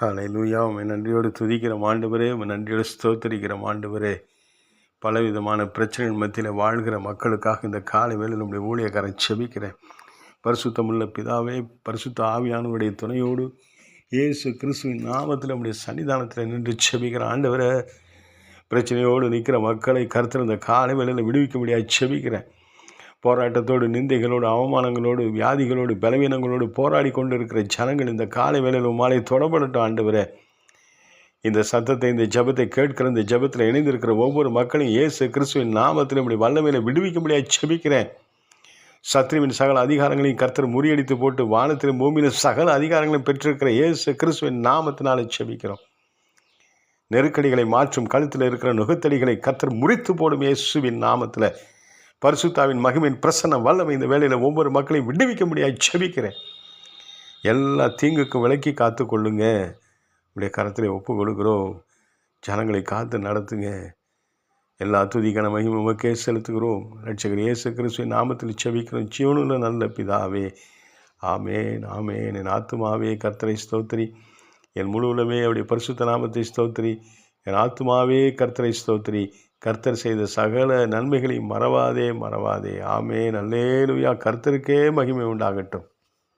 ஹalleluya. உம்மை நன்றியோடு துதிக்கிறோம் ஆண்டவரே. உம்மை நன்றியோடு ஸ்தோத்தரிக்கிறோம் ஆண்டவரே. பலவிதமான பிரச்சனைகள் மத்தியில் வாழ்கிற மக்களுக்காக இந்த காலை வேளையில் நம்முடைய ஊழியக்காரன் செபிக்கிறேன். பரிசுத்தமுள்ள பிதாவே பரிசுத்த ஆவியானவருடைய துணையோடு இயேசு கிறிஸ்துவின் நாமத்தில் நம்முடைய சன்னிதானத்தில் நின்று செபிக்கிற ஆண்டவரை பிரச்சனையோடு நிற்கிற மக்களை கருத்தில் இந்த காலை வேளையில் விடுவிக்க முடியாது செபிக்கிறேன். போராட்டத்தோடு நிந்தைகளோடு அவமானங்களோடு வியாதிகளோடு பலவீனங்களோடு போராடி கொண்டு இருக்கிற ஜனங்கள் இந்த காலை வேளையில் மாலை தொடப்படட்டும் ஆண்டவரே. இந்த சத்தத்தை இந்த ஜெபத்தை கேட்கிற இந்த ஜெபத்தில் இணைந்திருக்கிற ஒவ்வொரு மக்களையும் இயேசு கிறிஸ்துவின் நாமத்தில் இப்படி வல்லமையில விடுவிக்க முடியாது செபிக்கிறேன் சத்ருவின் சகல அதிகாரங்களையும் கர்த்தர் முறியடித்து போட்டு வானத்திலும் பூமியிலும் சகல அதிகாரங்களையும் பெற்றிருக்கிற இயேசு கிறிஸ்துவின் நாமத்தினால செபிக்கிறோம் நெருக்கடிகளை மாற்றும் கழுத்தில் இருக்கிற நுகத்தடிகளை கர்த்தர் முறித்து போடும் இயேசுவின் நாமத்தில். பரிசுத்தாவின் மகிமின் பிரசன்ன வல்லமை இந்த வேலையில் ஒவ்வொரு மக்களையும் விடுவிக்க முடியாது செபிக்கிறேன். எல்லா தீங்குக்கும் விலக்கி காத்து கொள்ளுங்க உடைய கரத்தில் ஒப்பு கொடுக்குறோம். ஜனங்களை காத்து நடத்துங்க. எல்லா துதிக்கான மகிமை உமக்கே செலுத்துகிறோம். ரட்சகர் இயேசு கிறிஸ்துவின் நாமத்தில் செபிக்கிறோம். ஜீவனுள்ள நல்ல பிதாவே. ஆமேன் ஆமேன். என் ஆத்துமாவே கர்த்தரை ஸ்தோத்திரி. என் முழு உலமே அவருடைய பரிசுத்த நாமத்தை ஸ்தோத்திரி. என் ஆத்துமாவே கர்த்தரை ஸ்தோத்திரி. கர்த்தர் செய்த சகல நன்மைகளையும் மறவாதே மறவாதே. ஆமே நல்லேலுயா கர்த்தருக்கே மகிமை உண்டாகட்டும்.